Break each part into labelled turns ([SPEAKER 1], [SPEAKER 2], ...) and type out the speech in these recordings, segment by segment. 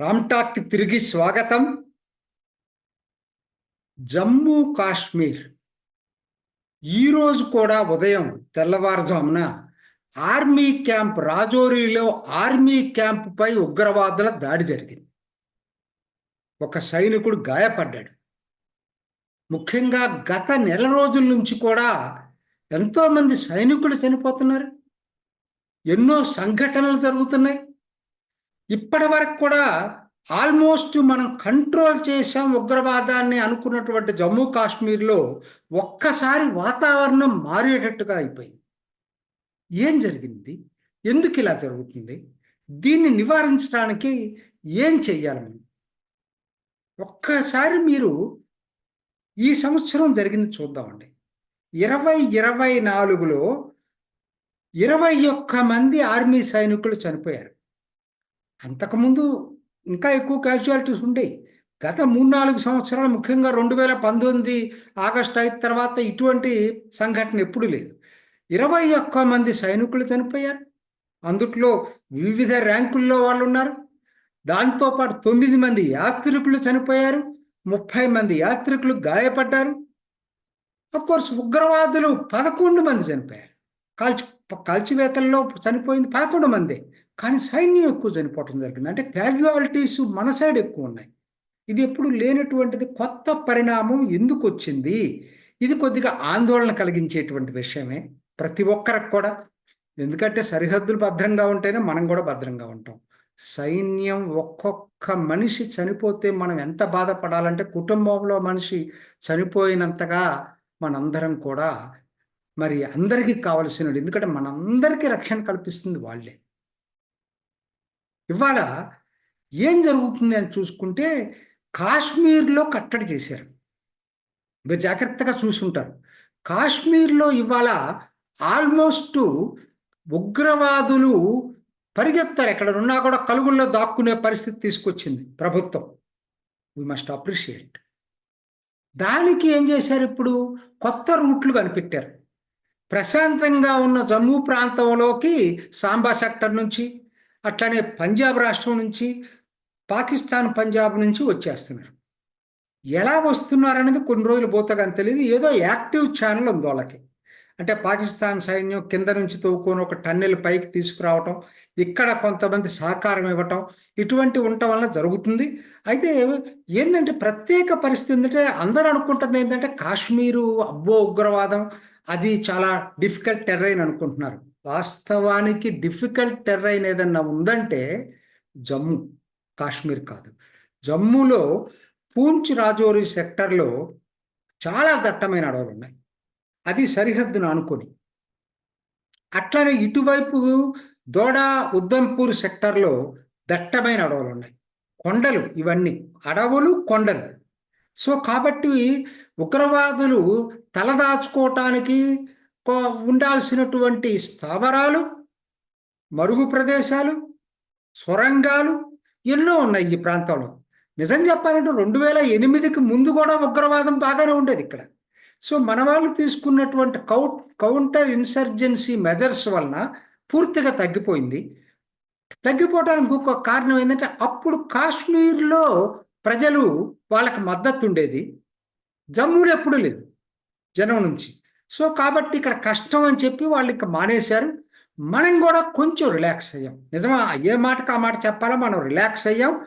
[SPEAKER 1] రామ్టాక్ తిరిగి స్వాగతం. జమ్మూ కాశ్మీర్. ఈరోజు కూడా ఉదయం తెల్లవారుజామున ఆర్మీ క్యాంప్ రాజోరీలో ఆర్మీ క్యాంపుపై ఉగ్రవాదుల దాడి జరిగింది. ఒక సైనికుడు గాయపడ్డాడు. ముఖ్యంగా గత నెల రోజుల నుంచి కూడా ఎంతోమంది సైనికులు చనిపోతున్నారు. ఎన్నో సంఘటనలు జరుగుతున్నాయి. ఇప్పటి వరకు కూడా ఆల్మోస్ట్ మనం కంట్రోల్ చేసాం ఉగ్రవాదాన్ని అనుకున్నటువంటి జమ్మూ కాశ్మీర్లో ఒక్కసారి వాతావరణం మారేటట్టుగా అయిపోయింది. ఏం జరిగింది? ఎందుకు ఇలా జరుగుతుంది? దీన్ని నివారించడానికి ఏం చెయ్యాలి ఒక్కసారి మీరు ఈ సంవత్సరం జరిగింది చూద్దామండి. ఇరవై ఇరవై నాలుగులో ఇరవై ఒక్క మంది ఆర్మీ సైనికులు చనిపోయారు. అంతకుముందు ఇంకా ఎక్కువ క్యాజువాలిటీస్ ఉండేవి గత మూడు నాలుగు సంవత్సరాలు ముఖ్యంగా రెండు వేల పంతొమ్మిది ఆగస్టు అయిన తర్వాత ఇటువంటి సంఘటన ఎప్పుడూ లేదు. ఇరవై ఒక్క మంది సైనికులు చనిపోయారు. అందుట్లో వివిధ ర్యాంకుల్లో వాళ్ళు ఉన్నారు దాంతోపాటు తొమ్మిది మంది యాత్రికులు చనిపోయారు. ముప్పై మంది యాత్రికులు గాయపడ్డారు. కోర్స్ ఉగ్రవాదులు పదకొండు మంది చనిపోయారు. కాల్చి కాల్చివేతల్లో చనిపోయింది పదకొండు మంది. కానీ సైన్యం ఎక్కువ చనిపోవటం జరిగింది. అంటే క్యాజువాలిటీస్ మన సైడ్ ఎక్కువ ఉన్నాయి. ఇది ఎప్పుడు లేనటువంటిది కొత్త పరిణామం ఎందుకు వచ్చింది? ఇది కొద్దిగా ఆందోళన కలిగించేటువంటి విషయమే ప్రతి ఒక్కరికి కూడా. ఎందుకంటే సరిహద్దులు భద్రంగా ఉంటేనే మనం కూడా భద్రంగా ఉంటాం. సైన్యం ఒక్కొక్క మనిషి చనిపోతే మనం ఎంత బాధపడాలంటే కుటుంబంలో మనిషి చనిపోయినంతగా మనందరం కూడా మరి అందరికీ కావలసినది. ఎందుకంటే మనందరికీ రక్షణ కల్పిస్తుంది వాళ్ళే. ఇవాళ ఏం జరుగుతుంది అని చూసుకుంటే కాశ్మీర్లో కట్టడి చేశారు. మీరు జాగ్రత్తగా చూసుంటారు. కాశ్మీర్లో ఇవాళ ఆల్మోస్ట్ ఉగ్రవాదులు పరిగెత్తారు. ఎక్కడ ఉన్నా కూడా కలుగుల్లో దాక్కునే పరిస్థితి తీసుకొచ్చింది ప్రభుత్వం. వి మస్ట్ అప్రిషియేట్ దానికి ఏం చేశారు ఇప్పుడు? కొత్త రూట్లు కనిపెట్టారు. ప్రశాంతంగా ఉన్న జమ్మూ ప్రాంతంలోకి సాంబా సెక్టర్ నుంచి అట్లనే పంజాబ్ రాష్ట్రం నుంచి పాకిస్తాన్ పంజాబ్ నుంచి వచ్చేస్తున్నారు. ఎలా వస్తున్నారు అనేది కొన్ని రోజులు పోతాగని తెలియదు. ఏదో యాక్టివ్ ఛానల్ ఉంది వాళ్ళకి. అంటే పాకిస్తాన్ సైన్యం కింద నుంచి తవ్వుకొని ఒక టన్నెల్ పైకి తీసుకురావటం ఇక్కడ కొంతమంది సహకారం ఇవ్వటం ఇటువంటి ఉండటం వలన జరుగుతుంది. అయితే ఏంటంటే ప్రత్యేక పరిస్థితి ఏంటంటే అందరూ అనుకుంటుంది ఏంటంటే కాశ్మీరు అబ్బో ఉగ్రవాదం అది చాలా డిఫికల్ట్ టెర్రైన్ అనుకుంటున్నారు. వాస్తవానికి డిఫికల్ట్ టెర్రైన్ ఏదన్నా ఉందంటే జమ్మూ కాశ్మీర్ కాదు. జమ్మూలో పూంచ్ రాజోరి సెక్టర్లో చాలా దట్టమైన అడవులు ఉన్నాయి. అది సరిహద్దును అనుకొని అట్లనే ఇటువైపు దోడ ఉద్దంపూర్ సెక్టర్లో దట్టమైన అడవులు ఉన్నాయి కొండలు ఇవన్నీ. అడవులు కొండలు. సో కాబట్టి ఉగ్రవాదులు తలదాచుకోవటానికి ఉండాల్సినటువంటి స్థావరాలు మరుగు ప్రదేశాలు సొరంగాలు ఎన్నో ఉన్నాయి ఈ ప్రాంతంలో. నిజం చెప్పాలంటే రెండు వేల ఎనిమిదికి ముందు కూడా ఉగ్రవాదం బాగానే ఉండేది ఇక్కడ. సో మన వాళ్ళు తీసుకున్నటువంటి కౌ కౌంటర్ ఇన్సర్జెన్సీ మెజర్స్ వలన పూర్తిగా తగ్గిపోయింది. తగ్గిపోవడానికి ఇంకొక కారణం ఏంటంటే అప్పుడు కాశ్మీర్లో ప్రజలు వాళ్ళకి మద్దతు ఉండేది. జమ్మూలో ఎప్పుడు లేదు జనం నుంచి. సో కాబట్టి ఇక్కడ కష్టం అని చెప్పి వాళ్ళు ఇంకా మానేశారు. మనం కూడా కొంచెం రిలాక్స్ అయ్యాం. నిజమా? ఏ మాటకు ఆ మాట చెప్పాలో మనం రిలాక్స్ అయ్యాం.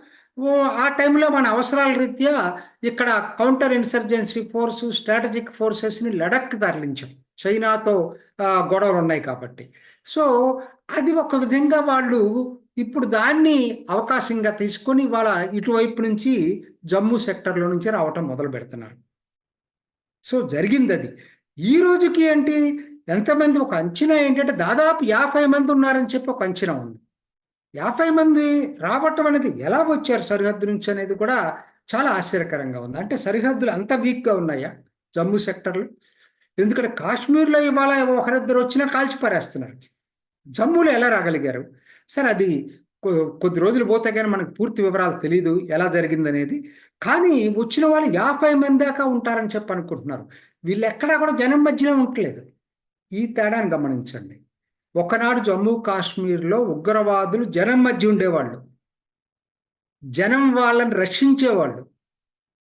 [SPEAKER 1] ఆ టైంలో మన అవసరాల రీత్యా ఇక్కడ కౌంటర్ ఇన్సర్జెన్సీ ఫోర్సు స్ట్రాటజిక్ ఫోర్సెస్ని లడక్ తరలించాం. చైనాతో గొడవలు ఉన్నాయి కాబట్టి. సో అది ఒక విధంగా వాళ్ళు ఇప్పుడు దాన్ని అవకాశంగా తీసుకొని వాళ్ళ ఇటువైపు నుంచి జమ్మూ సెక్టర్లో నుంచి రావటం మొదలు పెడుతున్నారు. సో జరిగింది అది. ఈ రోజుకి ఏంటి? ఎంతమంది ఒక అంచనా ఏంటంటే దాదాపు యాభై మంది ఉన్నారని చెప్పి ఒక అంచనా ఉంది. యాభై మంది రావటం అనేది ఎలా వచ్చారు సరిహద్దు నుంచి అనేది కూడా చాలా ఆశ్చర్యకరంగా ఉంది. అంటే సరిహద్దులు అంత వీక్గా ఉన్నాయా జమ్మూ సెక్టర్లు? ఎందుకంటే కాశ్మీర్లో ఇవాళ ఒకరిద్దరు వచ్చినా కాల్చిపారేస్తున్నారు. జమ్మూలో ఎలా రాగలిగారు? సార్ అది కొ- కొద్ది రోజులు పోతే కానీ మనకు పూర్తి వివరాలు తెలియదు ఎలా జరిగిందనేది. కానీ వచ్చిన వాళ్ళు యాభై మంది దాకా ఉంటారని చెప్పి అనుకుంటున్నారు. వీళ్ళు ఎక్కడా కూడా జనం మధ్యలో ఉండట్లేదు. ఈ తేడాను గమనించండి. ఒకనాడు జమ్మూ కాశ్మీర్లో ఉగ్రవాదులు జనం మధ్య ఉండేవాళ్ళు. జనం వాళ్ళని రక్షించేవాళ్ళు.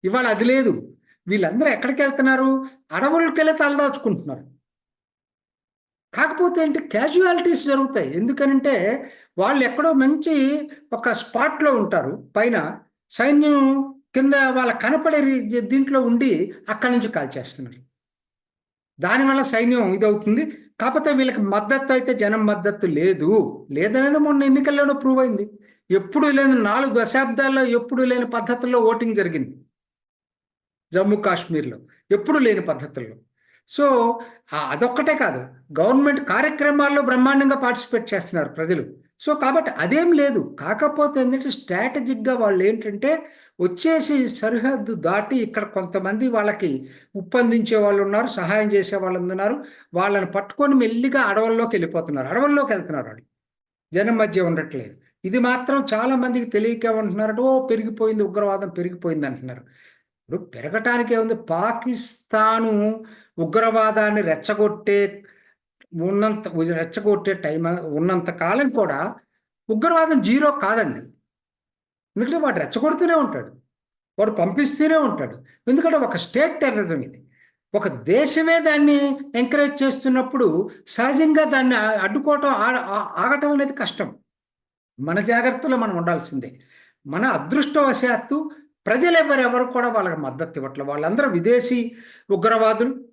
[SPEAKER 1] ఇవాళ అది లేదు. వీళ్ళందరూ ఎక్కడికి వెళ్తున్నారు అడవులకి వెళ్ళి తలదాచుకుంటున్నారు. కాకపోతే ఏంటి క్యాజువాలిటీస్ జరుగుతాయి. ఎందుకనంటే వాళ్ళు ఎక్కడో మంచి ఒక స్పాట్లో ఉంటారు. పైన సైన్యం కింద వాళ్ళ కనపడే రీ- దీంట్లో ఉండి అక్కడి నుంచి కాల్చేస్తున్నారు దానివల్ల సైన్యం ఇదవుతుంది. కాకపోతే వీళ్ళకి మద్దతు అయితే జనం మద్దతు లేదు. లేదనేది మొన్న ఎన్నికల్లోనూ ప్రూవ్ అయింది. ఎప్పుడు లేని నాలుగు దశాబ్దాల్లో ఎప్పుడు లేని పద్ధతుల్లో ఓటింగ్ జరిగింది. జమ్మూ కాశ్మీర్లో ఎప్పుడు లేని పద్ధతుల్లో. సో అదొక్కటే కాదు. గవర్నమెంట్ కార్యక్రమాల్లో బ్రహ్మాండంగా పార్టిసిపేట్ చేస్తున్నారు ప్రజలు. సో కాబట్టి అదేం లేదు. కాకపోతే ఏంటంటే స్ట్రాటజిక్గా వాళ్ళు ఏంటంటే వచ్చేసి సరిహద్దు దాటి ఇక్కడ కొంతమంది వాళ్ళకి ఉప్పందించే వాళ్ళు ఉన్నారు సహాయం చేసే వాళ్ళు ఉన్నారు. వాళ్ళని పట్టుకొని మెల్లిగా అడవుల్లోకి వెళ్ళిపోతున్నారు. అడవుల్లోకి వెళ్తున్నారు వాళ్ళు. జనం మధ్య ఉండట్లేదు. ఇది మాత్రం చాలా మందికి తెలియక ఉంటున్నారు ఓ పెరిగిపోయింది ఉగ్రవాదం పెరిగిపోయింది అంటున్నారు. ఇప్పుడు పెరగటానికి ఏముంది పాకిస్తాను ఉగ్రవాదాన్ని రెచ్చగొట్టే ఉన్నంత రెచ్చగొట్టే టైం ఉన్నంత కాలం కూడా ఉగ్రవాదం జీరో కాదండి. ఎందుకంటే వాడు రెచ్చగొడుతూనే ఉంటాడు. వాడు పంపిస్తూనే ఉంటాడు. ఎందుకంటే ఒక స్టేట్ టెర్రరిజం ఇది. ఒక దేశమే దాన్ని ఎంకరేజ్ చేస్తున్నప్పుడు సహజంగా దాన్ని అడ్డుకోవటం ఆ- ఆగటం అనేది కష్టం. మన జాగ్రత్తలో మనం ఉండాల్సిందే. మన అదృష్టవశాత్తు ప్రజలు ఎవరెవరు కూడా వాళ్ళకి మద్దతు ఇవ్వట్లేదు వాళ్ళందరూ విదేశీ ఉగ్రవాదులు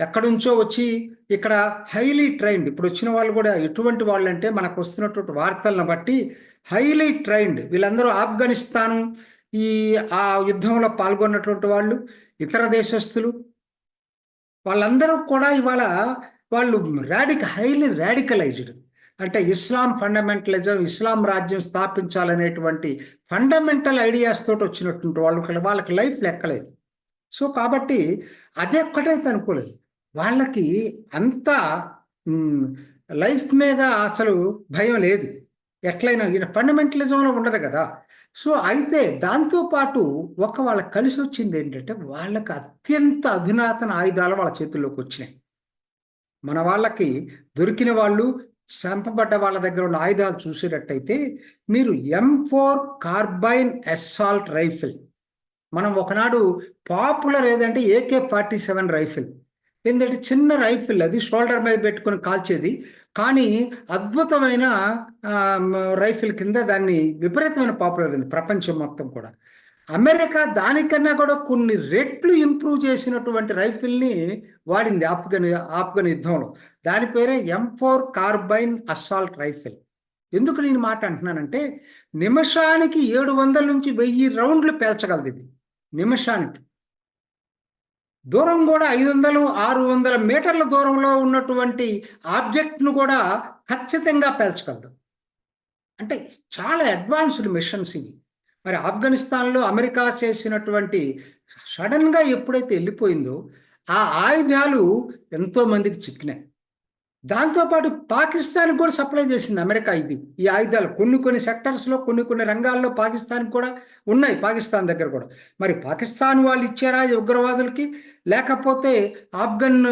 [SPEAKER 1] ఎక్కడుంచో వచ్చి ఇక్కడ హైలీ ట్రైన్డ్. ఇప్పుడు వచ్చిన వాళ్ళు కూడా ఎటువంటి వాళ్ళు అంటే మనకు వస్తున్నటువంటి వార్తలను బట్టి హైలీ ట్రైన్డ్. వీళ్ళందరూ ఆఫ్ఘనిస్తాను ఈ ఆ యుద్ధంలో పాల్గొన్నటువంటి వాళ్ళు ఇతర దేశస్తులు. వాళ్ళందరూ కూడా ఇవాళ వాళ్ళు రాడిక హైలీ రాడికలైజ్డ్. అంటే ఇస్లాం ఫండమెంటలిజం ఇస్లాం రాజ్యం స్థాపించాలనేటువంటి ఫండమెంటల్ ఐడియాస్ తోటి వచ్చినటువంటి వాళ్ళు వాళ్ళకి లైఫ్ లెక్కలేదు. సో కాబట్టి అదే ఒక్కటైతే అనుకోలేదు. వాళ్ళకి అంత లైఫ్ మీద అసలు భయం లేదు. ఎట్లయినా ఈయన ఫండమెంటలిజంలో ఉండదు కదా. సో అయితే దాంతోపాటు ఒక వాళ్ళకి కలిసి వచ్చింది ఏంటంటే వాళ్ళకి అత్యంత అధునాతన ఆయుధాలు వాళ్ళ చేతుల్లోకి వచ్చినాయి. మన వాళ్ళకి దొరికిన వాళ్ళు చంపబడ్డ వాళ్ళ దగ్గర ఉన్న ఆయుధాలు చూసేటట్టయితే మీరు M four carbine assault rifle మనం ఒకనాడు పాపులర్ ఏదంటే ఏకే ఫార్టీ సెవెన్ రైఫిల్ ఏంటంటే చిన్న రైఫిల్ అది షోల్డర్ మీద పెట్టుకొని కాల్చేది. కానీ అద్భుతమైన రైఫిల్ కింద దాన్ని విపరీతమైన పాపులర్ అయింది ప్రపంచం మొత్తం కూడా. అమెరికా దానికన్నా కూడా కొన్ని రెట్లు ఇంప్రూవ్ చేసినటువంటి రైఫిల్ని వాడింది ఆఫ్ఘన్ ఆఫ్ఘన్ యుద్ధంలో. దాని పేరే M four carbine assault rifle ఎందుకు నేను మాట అంటున్నానంటే నిమిషానికి ఏడు వందల నుంచి వెయ్యి రౌండ్లు పేల్చగలదు ఇది. నిమిషానికి. దూరం కూడా ఐదు వందలు ఆరు వందల మీటర్ల దూరంలో ఉన్నటువంటి ఆబ్జెక్ట్ను కూడా ఖచ్చితంగా పేల్చగలదు. అంటే చాలా అడ్వాన్స్డ్ మిషన్స్ ఇవి. మరి ఆఫ్ఘనిస్తాన్లో అమెరికా చేసినటువంటి సడన్గా ఎప్పుడైతే వెళ్ళిపోయిందో ఆ ఆయుధాలు ఎంతో మందికి చిక్కినాయి. దాంతోపాటు పాకిస్తాన్కి కూడా సప్లై చేసింది అమెరికా ఇది. ఈ ఆయుధాలు కొన్ని కొన్ని సెక్టర్స్లో కొన్ని కొన్ని రంగాల్లో పాకిస్తాన్కి కూడా ఉన్నాయి పాకిస్తాన్ దగ్గర కూడా. మరి పాకిస్తాన్ వాళ్ళు ఇచ్చారా ఈ ఉగ్రవాదులకి? లేకపోతే ఆఫ్ఘన్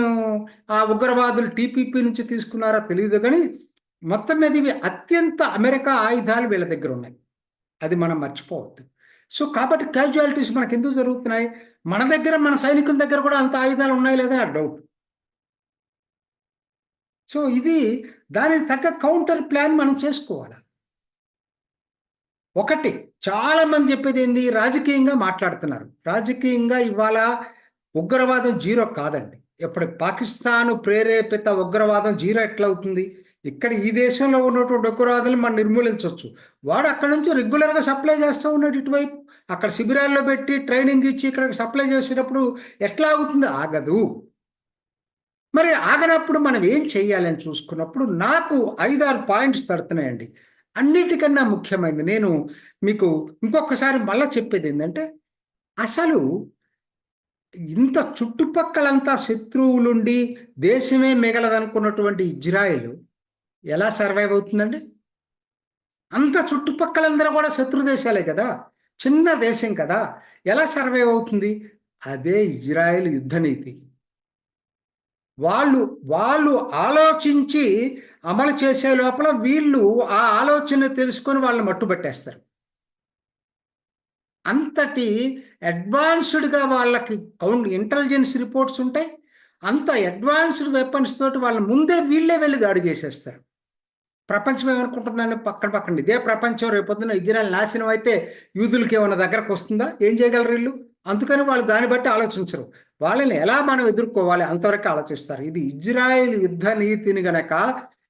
[SPEAKER 1] ఆ ఉగ్రవాదులు టీపీపీ నుంచి తీసుకున్నారా తెలియదు కానీ మొత్తం మీద ఇవి అత్యంత అమెరికా ఆయుధాలు వీళ్ళ దగ్గర ఉన్నాయి. అది మనం మర్చిపోవద్దు. సో కాబట్టి క్యాజువాలిటీస్ మనకు ఎందుకు జరుగుతున్నాయి? మన దగ్గర మన సైనికుల దగ్గర కూడా అంత ఆయుధాలు ఉన్నాయి లేదా? ఆ డౌట్ సో ఇది దానికి తగ్గ కౌంటర్ ప్లాన్ మనం చేసుకోవాలి. ఒకటి చాలా మంది చెప్పేది ఏంది? రాజకీయంగా మాట్లాడుతున్నారు. రాజకీయంగా ఇవాళ ఉగ్రవాదం జీరో కాదండి. ఇప్పుడు పాకిస్తాన్ ప్రేరేపిత ఉగ్రవాదం జీరో ఎట్లా అవుతుంది ఇక్కడ ఈ దేశంలో ఉన్నటువంటి ఉగ్రవాదులు మనం నిర్మూలించవచ్చు. వాడు అక్కడ నుంచి రెగ్యులర్గా సప్లై చేస్తూ ఉన్నాడు ఇటువైపు. అక్కడ శిబిరాల్లో పెట్టి ట్రైనింగ్ ఇచ్చి ఇక్కడ సప్లై చేసినప్పుడు ఎట్లా అవుతుంది? ఆగదు. మరి ఆగనప్పుడు మనం ఏం చేయాలని చూసుకున్నప్పుడు నాకు ఐదారు పాయింట్స్ తడుతున్నాయండి. అన్నిటికన్నా ముఖ్యమైనది నేను మీకు ఇంకొకసారి మళ్ళీ చెప్పేది ఏంటంటే అసలు ఇంత చుట్టుపక్కలంతా శత్రువులుండి దేశమే మిగలదనుకున్నటువంటి ఇజ్రాయెల్ ఎలా సర్వైవ్ అవుతుందండి? అంత చుట్టుపక్కలందరూ కూడా శత్రు దేశాలే కదా చిన్న దేశం కదా ఎలా సర్వైవ్ అవుతుంది? అదే ఇజ్రాయెల్ యుద్ధ నీతి వాళ్ళు వాళ్ళు ఆలోచించి అమలు చేసే లోపల వీళ్ళు ఆ ఆలోచన తెలుసుకొని వాళ్ళని మట్టుబట్టేస్తారు. అంతటి అడ్వాన్స్డ్గా వాళ్ళకి కౌంట్ ఇంటెలిజెన్స్ రిపోర్ట్స్ ఉంటాయి. అంత అడ్వాన్స్డ్ వెపన్స్ తోటి వాళ్ళ ముందే వీళ్ళే వెళ్ళి దాడి చేసేస్తారు. ప్రపంచం ఏమనుకుంటుందని పక్కన పక్కన ఇదే ప్రపంచం రేపొద్దున ఇజ్రాయల్ నాశనం అయితే యూదులకి ఏమైనా దగ్గరకు వస్తుందా? ఏం చేయగలరు వీళ్ళు? అందుకని వాళ్ళు దాన్ని బట్టి ఆలోచించరు. వాళ్ళని ఎలా మనం ఎదుర్కోవాలి? అంతవరకు ఆలోచిస్తారు. ఇది ఇజ్రాయెల్ యుద్ధ నీతిని గనక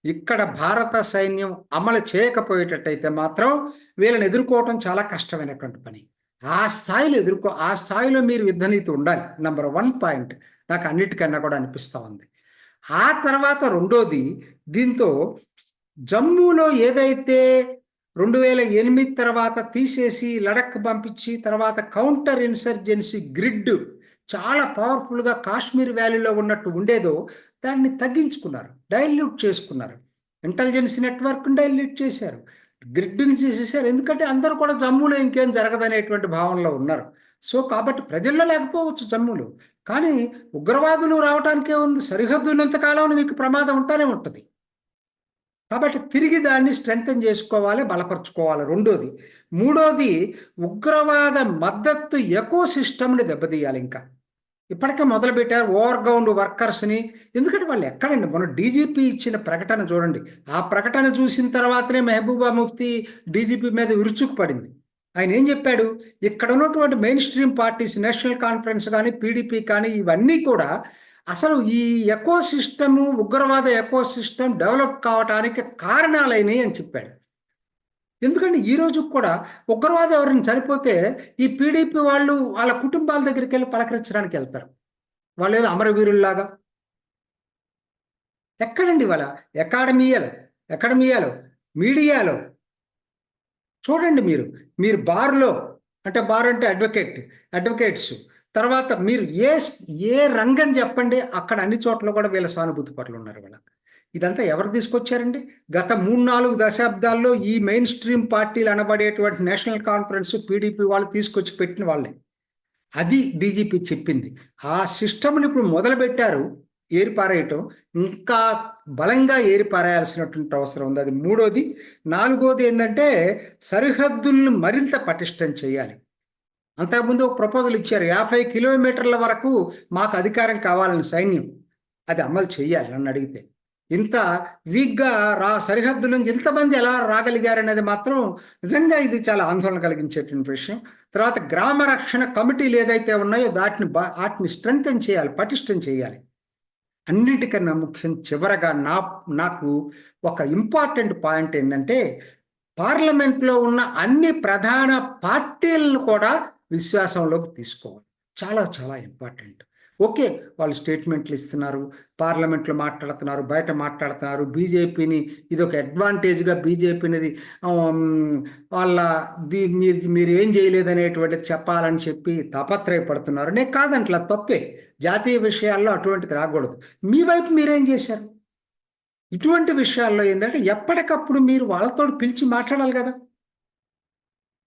[SPEAKER 1] ఇక్కడ భారత సైన్యం అమలు చేయకపోయేటట్టయితే మాత్రం వీళ్ళని ఎదుర్కోవటం చాలా కష్టమైనటువంటి పని. ఆ స్థాయిలో ఎదుర్కో ఆ స్థాయిలో మీరు యుద్ధ నీతి ఉండాలి. నంబర్ వన్ పాయింట్ నాకు అన్నిటికన్నా కూడా అనిపిస్తూ ఉంది. ఆ తర్వాత రెండోది దీంతో జమ్మూలో ఏదైతే రెండు వేల ఎనిమిది తర్వాత తీసేసి లడక్ పంపించి తర్వాత కౌంటర్ ఇన్సర్జెన్సీ గ్రిడ్ చాలా పవర్ఫుల్గా కాశ్మీర్ వ్యాలీలో ఉన్నట్టు ఉండేదో దాన్ని తగ్గించుకున్నారు డైల్యూట్ చేసుకున్నారు. ఇంటెలిజెన్స్ నెట్వర్క్ డైల్యూట్ చేశారు. గ్రిడ్డింగ్ చేసేసారు. ఎందుకంటే అందరూ కూడా జమ్మూలో ఇంకేం జరగదనేటువంటి భావనలో ఉన్నారు. సో కాబట్టి ప్రజల్లో లేకపోవచ్చు జమ్మూలో. కానీ ఉగ్రవాదులు రావడానికే ఉంది. సరిహద్దు కాలం మీకు ప్రమాదం ఉంటానే ఉంటుంది. కాబట్టి తిరిగి దాన్ని స్ట్రెంగ్తన్ చేసుకోవాలి బలపరుచుకోవాలి. రెండోది మూడోది ఉగ్రవాద మద్దతు ఎకో సిస్టమ్ని దెబ్బతీయాలి ఇంకా. ఇప్పటికే మొదలుపెట్టారు ఓవర్ గ్రౌండ్ వర్కర్స్ని. ఎందుకంటే వాళ్ళు ఎక్కడండి? మన డీజీపీ ఇచ్చిన ప్రకటన చూడండి. ఆ ప్రకటన చూసిన తర్వాతనే మెహబూబా ముఫ్తీ డీజీపీ మీద విరుచుకు పడింది. ఆయన ఏం చెప్పాడు? ఇక్కడ ఉన్నటువంటి main stream parties national conference కానీ పీడీపీ కానీ ఇవన్నీ కూడా అసలు ఈ ఎకో సిస్టము ఉగ్రవాద ఎకో సిస్టమ్ డెవలప్ కావడానికి కారణాలైనవి అని చెప్పాడు. ఎందుకంటే ఈ రోజు కూడా ఉగ్రవాదం ఎవరైనా చనిపోతే ఈ పీడీపీ వాళ్ళు వాళ్ళ కుటుంబాల దగ్గరికి వెళ్ళి పలకరించడానికి వెళ్తారు. వాళ్ళు ఏదో అమరవీరుల్లాగా. ఎక్కడండి వాళ్ళ అకాడమీయలో అకాడమీయాలు మీడియాలో. చూడండి మీరు మీరు బార్లో అంటే బార్ అంటే అడ్వకేట్ అడ్వకేట్స్. తర్వాత మీరు ఏ ఏ రంగం చెప్పండి అక్కడ అన్ని చోట్ల కూడా వీళ్ళ సానుభూతి పరులు ఉన్నారు వీళ్ళ ఇదంతా ఎవరు తీసుకొచ్చారండి? గత మూడు నాలుగు దశాబ్దాల్లో ఈ మెయిన్ స్ట్రీమ్ పార్టీలు అనబడేటువంటి నేషనల్ కాన్ఫరెన్స్ పీడీపీ వాళ్ళు తీసుకొచ్చి పెట్టిన వాళ్ళే. అది డీజీపీ చెప్పింది. ఆ సిస్టమ్ని ఇప్పుడు మొదలుపెట్టారు ఏరిపారేయటం. ఇంకా బలంగా ఏరిపారేయాల్సినటువంటి అవసరం ఉంది. అది మూడోది. నాలుగోది ఏంటంటే సరిహద్దులను మరింత పటిష్టం చేయాలి. అంతకుముందు ఒక ప్రపోజల్ ఇచ్చారు యాభై కిలోమీటర్ల వరకు మాకు అధికారం కావాలని సైన్యం. అది అమలు చేయాలి నన్ను అడిగితే. ఇంత వీక్గా రా సరిహద్దు నుంచి ఇంతమంది ఎలా రాగలిగారనేది మాత్రం నిజంగా ఇది చాలా ఆందోళన కలిగించేటువంటి విషయం. తర్వాత గ్రామ రక్షణ కమిటీలు ఏదైతే ఉన్నాయో దాటిని బా వాటిని స్ట్రెంగ్తన్ చేయాలి పటిష్టం చేయాలి. అన్నిటికన్నా ముఖ్యం చివరగా నా నాకు ఒక ఇంపార్టెంట్ పాయింట్ ఏంటంటే పార్లమెంట్లో ఉన్న అన్ని ప్రధాన పార్టీలను కూడా విశ్వాసంలోకి తీసుకోవాలి. చాలా చాలా ఇంపార్టెంట్. ఓకే వాళ్ళు స్టేట్మెంట్లు ఇస్తున్నారు పార్లమెంట్లో మాట్లాడుతున్నారు బయట మాట్లాడుతున్నారు బీజేపీని ఇది ఒక అడ్వాంటేజ్గా బీజేపీనిది వాళ్ళ దీ మీరు మీరు ఏం చేయలేదనేటువంటిది చెప్పాలని చెప్పి తాపత్రయపడుతున్నారు. నేను కాదంట్లా తప్పే. జాతీయ విషయాల్లో అటువంటిది రాకూడదు. మీ వైపు మీరేం చేశారు? ఇటువంటి విషయాల్లో ఏంటంటే ఎప్పటికప్పుడు మీరు వాళ్ళతో పిలిచి మాట్లాడాలి కదా.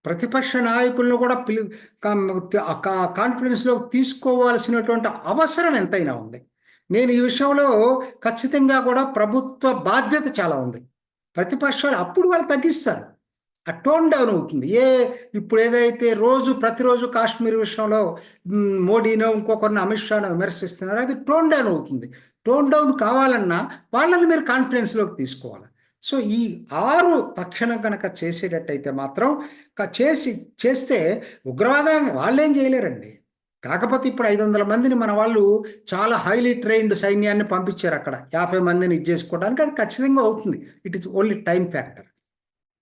[SPEAKER 1] ప్రతిపక్ష నాయకులను కూడా పిలి కాన్ఫిడెన్స్లో తీసుకోవాల్సినటువంటి అవసరం ఎంతైనా ఉంది. నేను ఈ విషయంలో ఖచ్చితంగా కూడా ప్రభుత్వ బాధ్యత చాలా ఉంది. ప్రతిపక్షాలు అప్పుడు వాళ్ళు తగ్గిస్తారు. ఆ టోన్ డౌన్ అవుతుంది. ఏ ఇప్పుడు ఏదైతే రోజు ప్రతిరోజు కాశ్మీర్ విషయంలో మోడీనో ఇంకొకరిని అమిత్ షాను విమర్శిస్తున్నారు అది టోన్ డౌన్ అవుతుంది. టోన్ డౌన్ కావాలన్నా వాళ్ళని మీరు కాన్ఫిడెన్స్లోకి తీసుకోవాలి. సో ఈ ఆరు తక్షణం కనుక చేసేటట్టయితే మాత్రం చేసి చేస్తే ఉగ్రవాదాన్ని వాళ్ళేం చేయలేరండి. కాకపోతే ఇప్పుడు ఐదు వందల మందిని మన వాళ్ళు చాలా హైలీ ట్రైన్డ్ సైన్యాన్ని పంపించారు అక్కడ. యాభై మందిని ఇది చేసుకోవడానికి అది ఖచ్చితంగా అవుతుంది. It is only time factor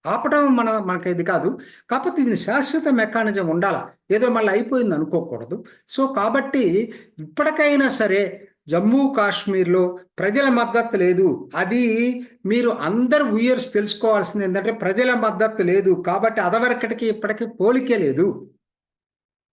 [SPEAKER 1] ఆపడం మన మనకి ఇది కాదు. కాకపోతే దీని శాశ్వత మెకానిజం ఉండాలా? ఏదో మళ్ళీ అయిపోయింది అనుకోకూడదు. సో కాబట్టి ఇప్పటికైనా సరే జమ్మూ కాశ్మీర్లో ప్రజల మద్దతు లేదు. అది మీరు అందరు వ్యూయర్స్ తెలుసుకోవాల్సింది ఏంటంటే ప్రజల మద్దతు లేదు. కాబట్టి అదవరకటికి ఇప్పటికీ పోలికే లేదు.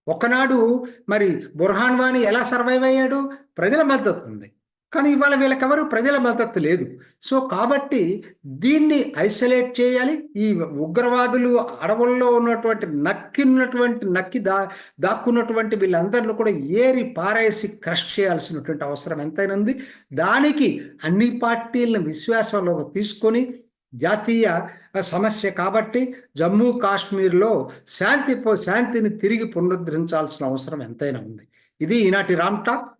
[SPEAKER 1] ఒకనాడు మరి బుర్హాన్ వాణి ఎలా సర్వైవ్ అయ్యాడు? ప్రజల మద్దతు ఉంది. కానీ ఇవాళ వీళ్ళకెవరు ప్రజల మద్దతు లేదు. సో కాబట్టి దీన్ని ఐసోలేట్ చేయాలి. ఈ ఉగ్రవాదులు అడవుల్లో ఉన్నటువంటి నక్కినటువంటి నక్కి దా దాక్కున్నటువంటి వీళ్ళందరిలో కూడా ఏరి పారేసి క్రష్ చేయాల్సినటువంటి అవసరం ఎంతైనా ఉంది. దానికి అన్ని పార్టీలను విశ్వాసంలోకి తీసుకొని జాతీయ సమస్య కాబట్టి జమ్మూ కాశ్మీర్లో శాంతి శాంతిని తిరిగి పునరుద్ధరించాల్సిన అవసరం ఎంతైనా ఉంది. ఇది ఈనాటి రామ్ టాక్.